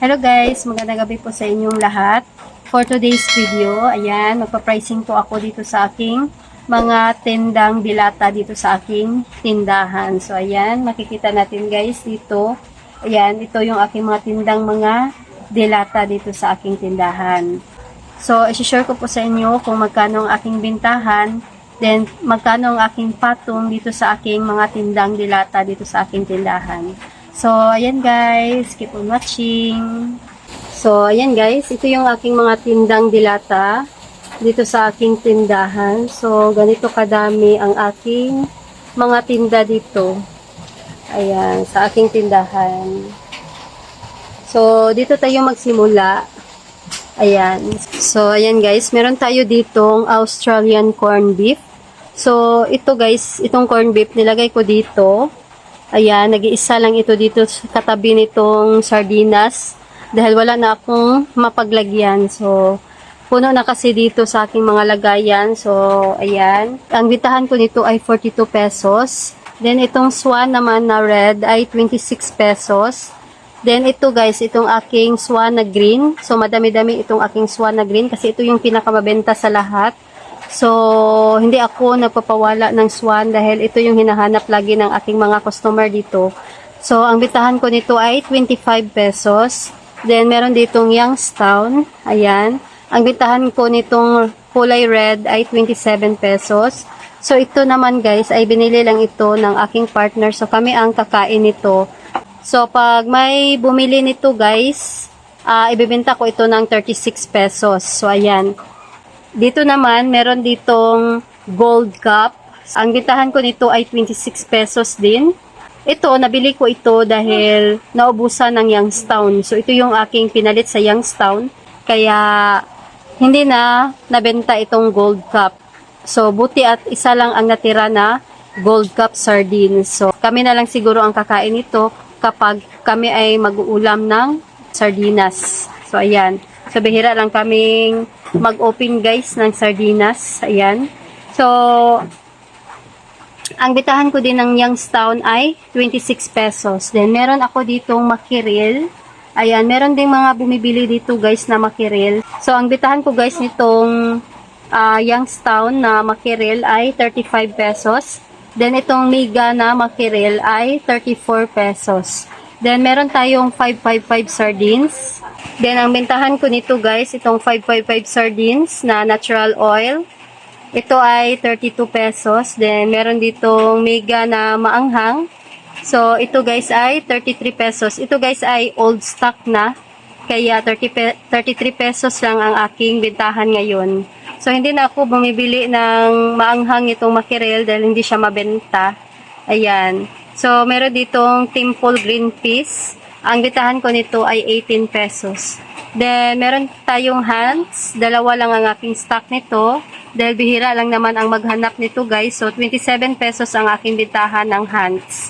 Hello guys, magandang gabi po sa inyong lahat. For today's video, ayan, magpa-pricing po ako dito sa aking mga tendang dilata dito sa aking tindahan. So ayan, makikita natin guys dito. Ayan, ito yung aking mga tindang mga dilata dito sa aking tindahan. So, isi-share ko po sa inyo kung magkano ang aking bintahan, then magkano ang aking patong dito sa aking mga tindang dilata dito sa aking tindahan. So, ayan guys, keep on watching. So, ayan guys, ito yung aking mga tindang dilata dito sa aking tindahan. So, ganito kadami ang aking mga tinda dito. Ayan, sa aking tindahan. So, dito tayo magsimula. Ayan. So, ayan guys, meron tayo ditong Australian corn beef. So, ito guys, itong corn beef, nilagay ko dito. Ayan, nag-iisa lang ito dito sa katabi nitong sardinas. Dahil wala na akong mapaglagyan. So, puno na kasi dito sa aking mga lagayan. So, ayan. Ang bitahan ko nito ay 42 pesos. Then, itong swan naman na red ay 26 pesos. Then, ito guys, itong aking swan na green. So, madami-dami itong aking swan na green kasi ito yung pinakamabenta sa lahat. So, hindi ako nagpapawala ng swan dahil ito yung hinahanap lagi ng aking mga customer dito. So, ang bitahan ko nito ay 25 pesos. Then, meron ditong Youngstown. Ayan. Ang bitahan ko nitong kulay red ay 27 pesos. So, ito naman guys, ay binili lang ito ng aking partner. So, kami ang kakain nito. So, pag may bumili nito guys, ah ibibenta ko ito ng 36 pesos. So, ayan. Dito naman, meron ditong gold cup. Ang bintahan ko nito ay 26 pesos din. Ito, nabili ko ito dahil naubusan ng Youngstown. So, ito yung aking pinalit sa Youngstown. Kaya, hindi na nabenta itong gold cup. So, buti at isa lang ang natira na gold cup sardines. So, kami na lang siguro ang kakain ito kapag kami ay mag-uulam ng sardinas. So, ayan. So, bihira lang kaming mag-open guys ng sardinas. Ayan. So, ang bitahan ko din ng Youngstown ay 26 pesos. Then, meron ako ditong makiril. Ayan, meron ding mga bumibili dito guys na makiril. So, ang bitahan ko guys nitong ah, Youngstown na makiril ay 35 pesos. Then, itong Miga na makiril ay 34 pesos. Then, meron tayong 555 sardines. Then, ang bentahan ko nito guys, itong 555 sardines na natural oil. Ito ay 32 pesos. Then, meron ditong mega na maanghang. So, ito guys ay 33 pesos. Ito guys ay old stock na. Kaya 30 pe- 33 pesos lang ang aking bentahan ngayon. So, hindi na ako bumibili ng maanghang itong makirel dahil hindi siya mabenta. Ayan. So, meron ditong Temple Green Peas. Ang bitahan ko nito ay 18 pesos. Then, meron tayong hands. Dalawa lang ang aking stock nito. Dahil bihira lang naman ang maghanap nito guys. So, 27 pesos ang aking bitahan ng hands.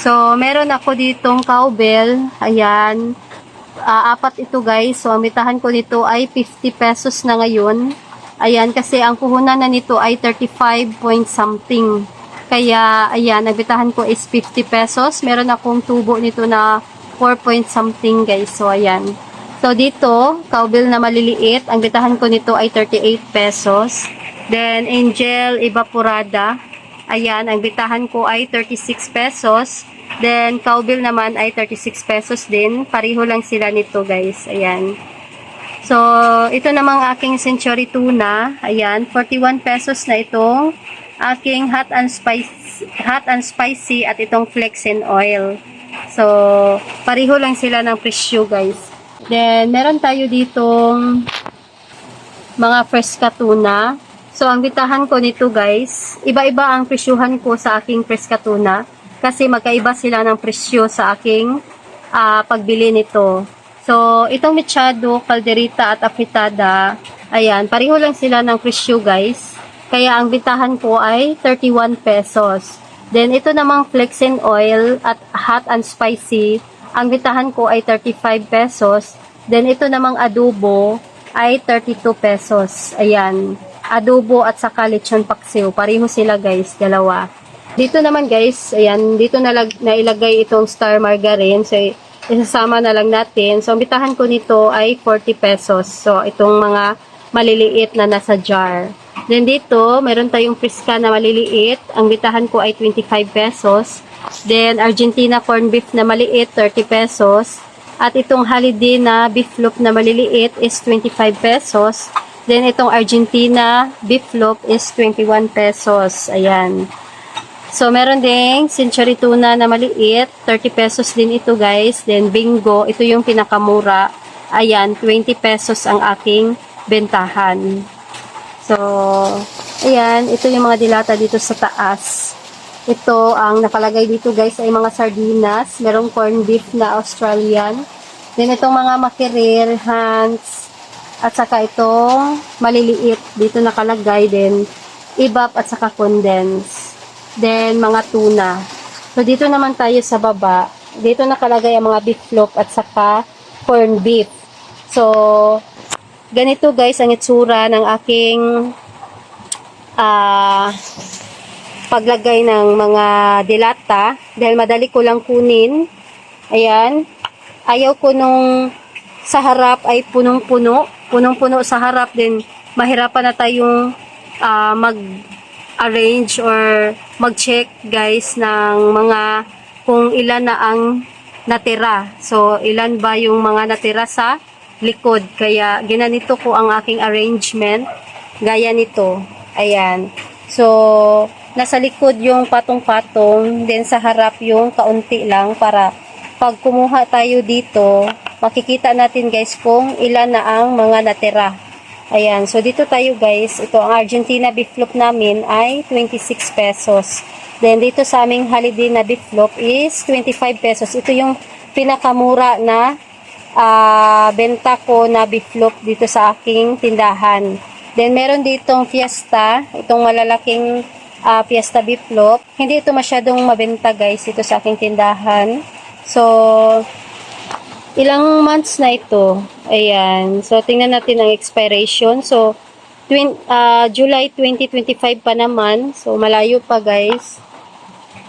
So, meron ako ditong cowbell. Ayan. Ah, apat ito guys. So, ang bitahan ko nito ay 50 pesos na ngayon. Ayan, kasi ang puhunan na nito ay 35 point something. Kaya, ayan, nagbitahan ko is 50 pesos. Meron akong tubo nito na 4 point something guys. So, ayan. So, dito, cowbell na maliliit. Ang bitahan ko nito ay 38 pesos. Then, Angel Evaporada. Ayan, ang bitahan ko ay 36 pesos. Then, cowbell naman ay 36 pesos din. Pareho lang sila nito guys. Ayan. So, ito namang aking century tuna. Ayan, 41 pesos na itong aking hot and spicy, hot and spicy at itong flexen oil. So, pareho lang sila ng presyo, guys. Then, meron tayo ditong mga freska tuna. So, ang bitahan ko nito, guys, iba-iba ang presyuhan ko sa aking freska tuna kasi magkaiba sila ng presyo sa aking ah, pagbili nito. So, itong mechado, kalderita at apritada, ayan, pareho lang sila ng presyo guys. Kaya ang bitahan ko ay 31 pesos. Then, ito namang flexen oil at hot and spicy, ang bitahan ko ay 35 pesos. Then, ito namang adobo ay 32 pesos. Ayan, adobo at saka lechon paksiw. Pareho sila guys, dalawa. Dito naman guys, ayan, dito nalag, nailagay itong star margarine. So, isasama na lang natin. So, ang bitahan ko nito ay 40 pesos. So, itong mga maliliit na nasa jar. Then dito, meron tayong Frisca na maliliit. Ang bitahan ko ay 25 pesos. Then, Argentina corn beef na maliit, 30 pesos. At itong holiday na beef loaf na maliliit is 25 pesos. Then, itong Argentina beef loaf is 21 pesos. Ayan. So, meron ding century tuna na maliit. 30 pesos din ito, guys. Then, bingo. Ito yung pinakamura. Ayan, 20 pesos ang aking bentahan. So, ayan. Ito yung mga dilata dito sa taas. Ito, ang nakalagay dito, guys, ay mga sardinas. Merong corn beef na Australian. Then, itong mga makiril, hands, at saka itong maliliit. Dito nakalagay din, ibap at saka condense. Then, mga tuna. So, dito naman tayo sa baba. Dito nakalagay ang mga beef loaf at saka corn beef. So, ganito guys ang itsura ng aking ah paglagay ng mga dilata. Dahil madali ko lang kunin. Ayan. Ayaw ko nung sa harap ay punong-puno. Punong-puno sa harap. Then, mahirapan na tayong ah, mag-arrange or mag-check guys ng mga kung ilan na ang natira. So, ilan ba yung mga natira sa likod. Kaya, ginanito ko ang aking arrangement. Gaya nito. Ayan. So, nasa likod yung patong-patong. Then, sa harap yung kaunti lang para pag kumuha tayo dito, makikita natin guys kung ilan na ang mga natira. Ayan. So, dito tayo guys. Ito, ang Argentina beef loaf namin ay 26 pesos. Then, dito sa aming holiday na beef loaf is 25 pesos. Ito yung pinakamura na ah, benta ko na beef dito sa aking tindahan. Then, meron ditong fiesta. Itong malalaking ah, fiesta beef. Hindi ito masyadong mabenta guys dito sa aking tindahan. So, ilang months na ito. Ayan. So, tingnan natin ang expiration. So, twin, ah, July 2025 pa naman. So, malayo pa guys.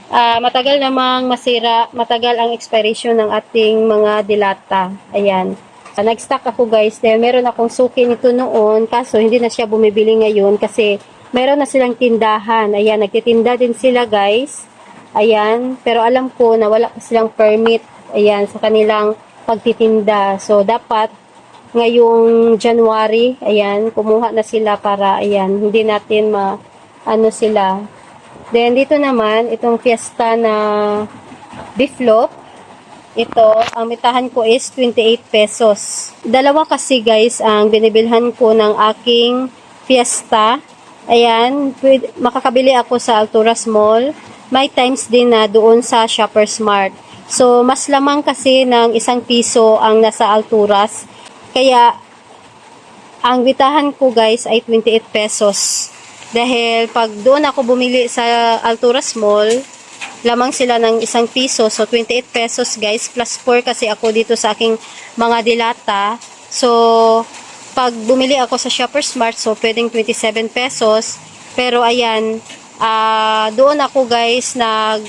Ah, matagal namang masira, matagal ang expiration ng ating mga dilata. Ayan. Ah, nag-stock ako guys dahil meron akong suki nito noon kaso hindi na siya bumibili ngayon kasi meron na silang tindahan. Ayan, nagtitinda din sila guys. Ayan, pero alam ko na wala silang permit. Ayan, sa kanilang pagtitinda. So, dapat ngayong January, ayan, kumuha na sila para, ayan, hindi natin ma, ano sila. Then, dito naman, itong fiesta na beef. Ito, ang mitahan ko is 28 pesos. Dalawa kasi guys, ang binibilhan ko ng aking fiesta. Ayan, makakabili ako sa Alturas Mall. May times din na doon sa Shoppers Mart. So, mas lamang kasi ng isang piso ang nasa Alturas. Kaya, ang bitahan ko guys ay 28 pesos. Dahil pag doon ako bumili sa Alturas Mall, lamang sila ng isang piso. So, 28 pesos guys. Plus 4 kasi ako dito sa aking mga dilata. So, pag bumili ako sa Shoppers Mart, so pwedeng 27 pesos. Pero ayan, ah doon ako guys nag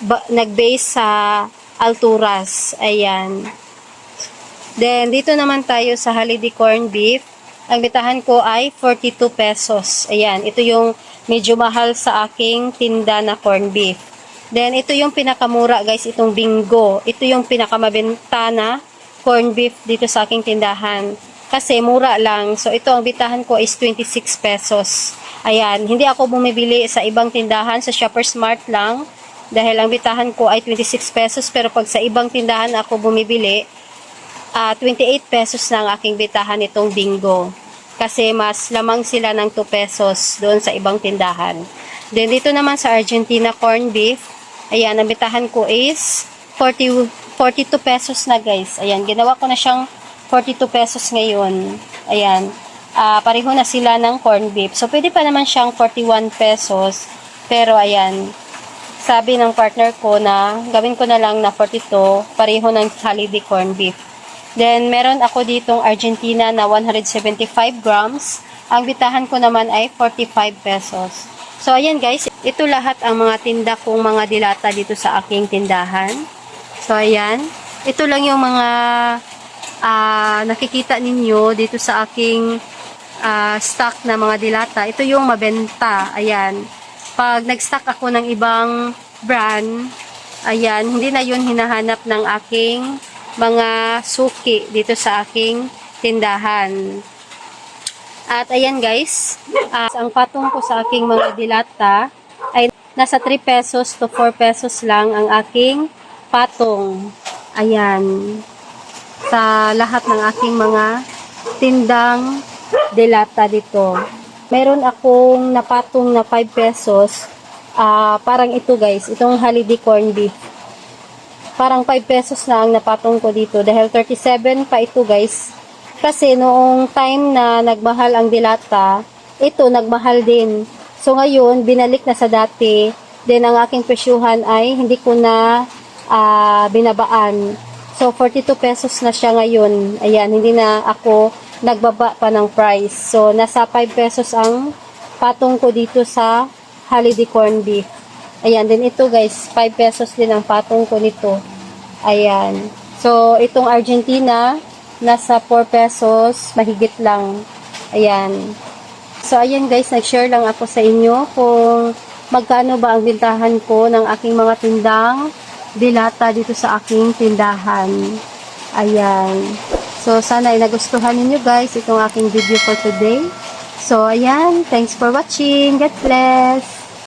ba, nag-base sa Alturas. Ayan. Then, dito naman tayo sa holiday corn beef. Ang bitahan ko ay 42 pesos. Ayan, ito yung medyo mahal sa aking tinda na corn beef. Then, ito yung pinakamura guys, itong bingo. Ito yung pinakamabenta na corn beef dito sa aking tindahan. Kasi mura lang. So, ito ang bitahan ko is 26 pesos. Ayan, hindi ako bumibili sa ibang tindahan, sa Shoppers Mart lang. Dahil ang bitahan ko ay 26 pesos. Pero pag sa ibang tindahan ako bumibili, ah 28 pesos na ang aking bitahan itong bingo. Kasi mas lamang sila ng 2 pesos doon sa ibang tindahan. Then dito naman sa Argentina corn beef, ayan, ang bitahan ko is 40, 42 pesos na guys. Ayan, ginawa ko na siyang 42 pesos ngayon. Ayan, ah pareho na sila ng corn beef. So pwede pa naman siyang 41 pesos. Pero ayan, sabi ng partner ko na gawin ko na lang na 42, pareho ng holiday corn beef. Then, meron ako ditong Argentina na 175 grams. Ang bitahan ko naman ay 45 pesos. So, ayan guys. Ito lahat ang mga tinda kong mga dilata dito sa aking tindahan. So, ayan. ito lang yung mga ah, nakikita ninyo dito sa aking ah, stock na mga dilata. Ito yung mabenta. Ayan. Pag nag-stock ako ng ibang brand, ayan, hindi na yun hinahanap ng aking mga suki dito sa aking tindahan. At ayan guys, ah, ang patong ko sa aking mga dilata ay nasa 3 pesos to 4 pesos lang ang aking patong. Ayan. Sa lahat ng aking mga tindang dilata dito. Meron akong napatong na 5 pesos. Ah, parang ito guys, itong holiday corn beef. Parang 5 pesos na ang napatong ko dito dahil 37 pa ito guys. Kasi noong time na nagmahal ang dilata, ito nagmahal din. So ngayon, binalik na sa dati. Then ang aking presyuhan ay hindi ko na ah, binabaan. So 42 pesos na siya ngayon. Ayan, hindi na ako nagbaba pa ng price. So nasa 5 pesos ang patong ko dito sa holiday corn beef. Ayan, din ito guys, 5 pesos din ang patong ko nito. Ayan. So, itong Argentina, nasa 4 pesos, mahigit lang. Ayan. So, ayan guys, nag-share lang ako sa inyo kung magkano ba ang bintahan ko ng aking mga tindang dilata dito sa aking tindahan. Ayan. So, sana ay nagustuhan ninyo guys itong aking video for today. So, ayan. Thanks for watching. God bless.